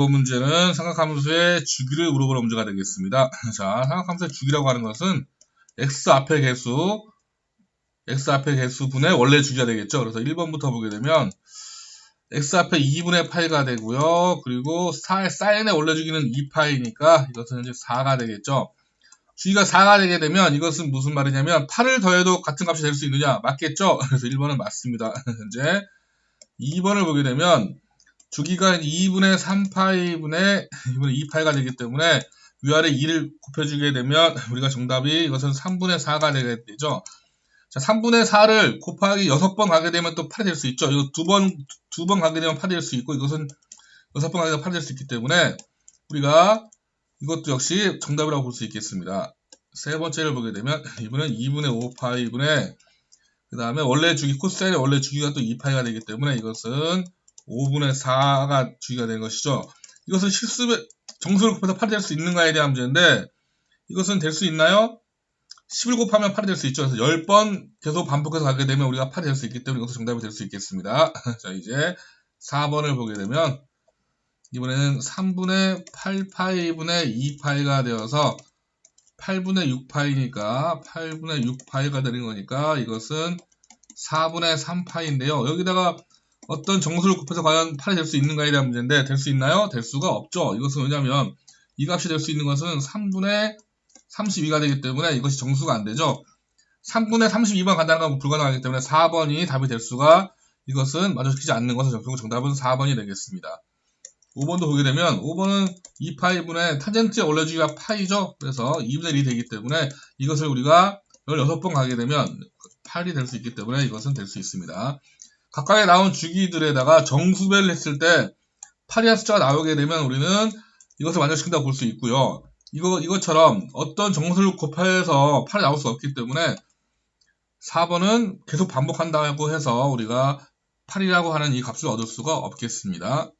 이 문제는 삼각함수의 주기를 물어보는 문제가 되겠습니다. 자, 삼각함수의 주기라고 하는 것은 x 앞에 개수, x 앞에 개수분의 원래 주기가 되겠죠. 그래서 1번부터 보게 되면 x 앞에 2분의 8가 되고요. 그리고 4의 사인의 원래 주기는 2파이니까 이것은 이제 4가 되겠죠. 주기가 4가 되게 되면 이것은 무슨 말이냐면 8을 더해도 같은 값이 될 수 있느냐? 맞겠죠? 그래서 1번은 맞습니다. 현재 2번을 보게 되면 주기가 2분의 3파이분의 2분의 2파이가 되기 때문에 위아래 2를 곱해주게 되면 우리가 정답이 이것은 3분의 4가 되게 되죠. 자, 3분의 4를 곱하기 6번 가게 되면 또 8이 될 수 있죠. 이거 두 번, 두 번 가게 되면 8이 될 수 있고 이것은 6번 가게 되면 8이 될 수 있기 때문에 우리가 이것도 역시 정답이라고 볼 수 있겠습니다. 세 번째를 보게 되면 이분은 2분의 5파이분의 그 다음에 원래 주기 코사인의 원래 주기가 또 2파이가 되기 때문에 이것은 5분의 4가 주기가 된 것이죠. 이것은 실습의 정수를 곱해서 8이 될 수 있는가에 대한 문제인데 이것은 될 수 있나요? 10을 곱하면 8이 될 수 있죠. 그래서 10번 계속 반복해서 가게 되면 우리가 8이 될 수 있기 때문에 이것도 정답이 될 수 있겠습니다. 자, 이제 4번을 보게 되면 이번에는 3분의 8파이분의 2파이가 되어서 8분의 6파이니까 8분의 6파이가 되는 거니까 이것은 4분의 3파이인데요. 여기다가 어떤 정수를 곱해서 과연 8이 될 수 있는가에 대한 문제인데 될 수 있나요? 될 수가 없죠. 이것은 왜냐하면 이 값이 될 수 있는 것은 3분의 32가 되기 때문에 이것이 정수가 안 되죠. 3분의 32번 간다는 건 불가능하기 때문에 4번이 답이 될 수가 이것은 마주시키지 않는 것은 결국 정답은 4번이 되겠습니다. 5번도 보게 되면 5번은 2파이분의 탄젠트의 원래 주기가 파이죠. 그래서 2분의 1이 되기 때문에 이것을 우리가 16번 가게 되면 8이 될 수 있기 때문에 이것은 될 수 있습니다. 각각에 나온 주기들에다가 정수배를 했을 때 8이라는 숫자가 나오게 되면 우리는 이것을 완전시킨다고 볼 수 있고요. 이거, 이것처럼 어떤 정수를 곱해서 8이 나올 수 없기 때문에 4번은 계속 반복한다고 해서 우리가 8이라고 하는 이 값을 얻을 수가 없겠습니다.